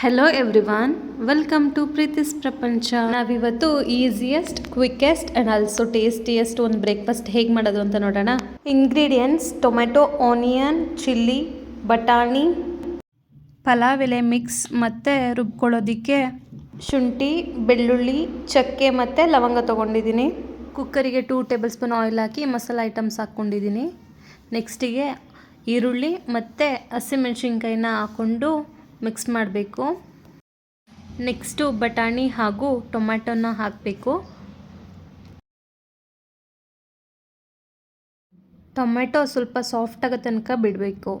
Hello everyone welcome to ಪ್ರೀತಿಸ್ ಪ್ರಪಂಚ ನಾವಿವತ್ತು easiest quickest and also tastiest ಒಂದು ಬ್ರೇಕ್ಫಾಸ್ಟ್ ಹೇಗೆ ಮಾಡೋದು ಅಂತ ನೋಡೋಣ. ಇಂಗ್ರೀಡಿಯೆಂಟ್ಸ್ ಟೊಮೆಟೊ ಆನಿಯನ್ ಚಿಲ್ಲಿ ಬಟಾಣಿ. ಪಲಾವ್ ಎಲೆ ಮಿಕ್ಸ್ ಮತ್ತು ರುಬ್ಕೊಳ್ಳೋದಕ್ಕೆ ಶುಂಠಿ ಬೆಳ್ಳುಳ್ಳಿ ಚಕ್ಕೆ ಮತ್ತು ಲವಂಗ ತೊಗೊಂಡಿದ್ದೀನಿ. ಕುಕ್ಕರಿಗೆ ಟೂ ಟೇಬಲ್ ಸ್ಪೂನ್ ಆಯಿಲ್ ಹಾಕಿ ಮಸಾಲೆ ಐಟಮ್ಸ್ ಹಾಕ್ಕೊಂಡಿದ್ದೀನಿ. ನೆಕ್ಸ್ಟಿಗೆ ಈರುಳ್ಳಿ ಮತ್ತು ಹಸಿಮೆಣ್ಸಿನ್ಕಾಯಿನ ಹಾಕ್ಕೊಂಡು ಮಿಕ್ಸ್ ಮಾಡಬೇಕು. ನೆಕ್ಸ್ಟು ಬಟಾಣಿ ಹಾಗೂ ಟೊಮ್ಯಾಟೊನ ಹಾಕಬೇಕು. ಟೊಮೆಟೊ ಸ್ವಲ್ಪ ಸಾಫ್ಟ್ ಆಗೋ ತನಕ ಬಿಡಬೇಕು.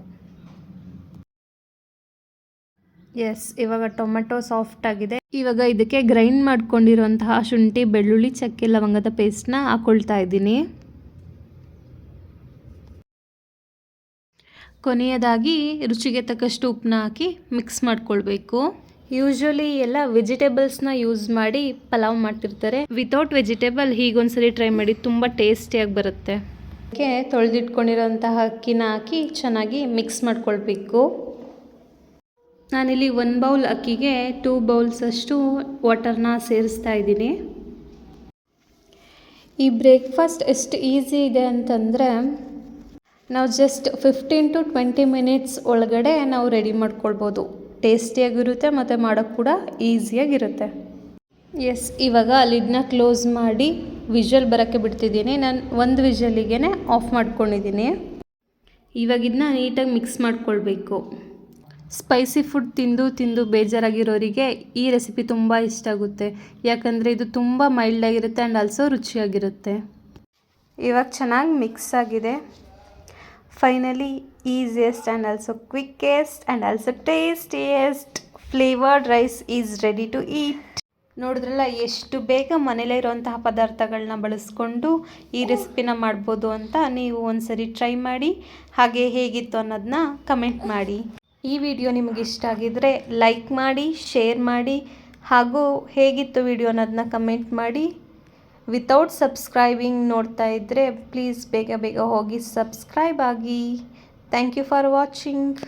ಎಸ್, ಇವಾಗ ಟೊಮೆಟೊ ಸಾಫ್ಟ್ ಆಗಿದೆ. ಇವಾಗ ಇದಕ್ಕೆ ಗ್ರೈಂಡ್ ಮಾಡ್ಕೊಂಡಿರುವಂತಹ ಶುಂಠಿ, ಬೆಳ್ಳುಳ್ಳಿ, ಚಕ್ಕೆ, ಲವಂಗದ ಪೇಸ್ಟ್ನ ಹಾಕೊಳ್ತಾ ಇದ್ದೀನಿ. ಕೊನೆಯದಾಗಿ ರುಚಿಗೆ ತಕ್ಕಷ್ಟು ಉಪ್ಪನ್ನ ಹಾಕಿ ಮಿಕ್ಸ್ ಮಾಡ್ಕೊಳ್ಬೇಕು. ಯೂಶ್ವಲಿ ಎಲ್ಲ ವೆಜಿಟೇಬಲ್ಸ್ನ ಯೂಸ್ ಮಾಡಿ ಪಲಾವ್ ಮಾಡ್ತಿರ್ತಾರೆ. ವಿತೌಟ್ ವೆಜಿಟೇಬಲ್ ಹೀಗೊಂದ್ಸರಿ ಟ್ರೈ ಮಾಡಿ ತುಂಬ ಟೇಸ್ಟಿಯಾಗಿ ಬರುತ್ತೆ. ಅದಕ್ಕೆ ತೊಳೆದಿಟ್ಕೊಂಡಿರೋಂತಹ ಅಕ್ಕಿನ ಹಾಕಿ ಚೆನ್ನಾಗಿ ಮಿಕ್ಸ್ ಮಾಡ್ಕೊಳ್ಬೇಕು. ನಾನಿಲ್ಲಿ ಒಂದು ಬೌಲ್ ಅಕ್ಕಿಗೆ ಟೂ ಬೌಲ್ಸ್ ಅಷ್ಟು ವಾಟರ್ನ ಸೇರಿಸ್ತಾ ಇದ್ದೀನಿ. ಈ ಬ್ರೇಕ್ಫಾಸ್ಟ್ ಎಷ್ಟು ಈಸಿ ಇದೆ ಅಂತಂದರೆ ನಾವು just fifteen to twenty minutes ಒಳಗಡೆ ನಾವು ರೆಡಿ ಮಾಡ್ಕೊಳ್ಬೋದು. ಟೇಸ್ಟಿಯಾಗಿರುತ್ತೆ ಮತ್ತು ಮಾಡೋಕ್ಕೆ ಕೂಡ ಈಸಿಯಾಗಿರುತ್ತೆ ಎಸ್ ಇವಾಗ ಲಿಡ್ನ ಕ್ಲೋಸ್ ಮಾಡಿ ವಿಷಲ್ ಬರೋಕ್ಕೆ ಬಿಡ್ತಿದ್ದೀನಿ. ನಾನು ಒಂದು ವಿಷಲಿಗೆ ಆಫ್ ಮಾಡ್ಕೊಂಡಿದ್ದೀನಿ. ಇವಾಗ ಇದನ್ನ ನೀಟಾಗಿ ಮಿಕ್ಸ್ ಮಾಡ್ಕೊಳ್ಬೇಕು. ಸ್ಪೈಸಿ ಫುಡ್ ತಿಂದು ತಿಂದು ಬೇಜಾರಾಗಿರೋರಿಗೆ ಈ ರೆಸಿಪಿ ತುಂಬ ಇಷ್ಟ ಆಗುತ್ತೆ. ಯಾಕಂದರೆ ಇದು ತುಂಬ ಮೈಲ್ಡಾಗಿರುತ್ತೆ ಆ್ಯಂಡ್ ಆಲ್ಸೋ ರುಚಿಯಾಗಿರುತ್ತೆ. ಇವಾಗ ಚೆನ್ನಾಗಿ ಮಿಕ್ಸ್ ಆಗಿದೆ. Finally easiest and also quickest and also tastiest flavoured rice is ready to eat ನೋಡಿದ್ರಲ್ಲ, ಎಷ್ಟು ಬೇಗ ಮನೇಲೇ ಇರುವಂತಹ ಪದಾರ್ಥಗಳನ್ನ ಬಳಸ್ಕೊಂಡು ಈ ರೆಸಿಪಿನ ಮಾಡ್ಬೋದು ಅಂತ ನೀವು ಒಂದ್ಸರಿ ಟ್ರೈ ಮಾಡಿ, ಹಾಗೆ ಹೇಗಿತ್ತು ಅನ್ನೋದನ್ನ ಕಮೆಂಟ್ ಮಾಡಿ. ಈ ವಿಡಿಯೋ ನಿಮಗೆ ಇಷ್ಟ ಆಗಿದ್ದರೆ ಲೈಕ್ ಮಾಡಿ ಶೇರ್ ಮಾಡಿ, ಹಾಗೂ ಹೇಗಿತ್ತು ವಿಡಿಯೋ ಅನ್ನೋದನ್ನ ಕಮೆಂಟ್ ಮಾಡಿ. ವಿತೌಟ್ ಸಬ್ಸ್ಕ್ರೈಬಿಂಗ್ ನೋಡ್ತಾ ಇದ್ದರೆ ಪ್ಲೀಸ್ ಬೇಗ ಬೇಗ ಹೋಗಿ ಸಬ್ಸ್ಕ್ರೈಬ್ ಆಗಿ. Thank you for watching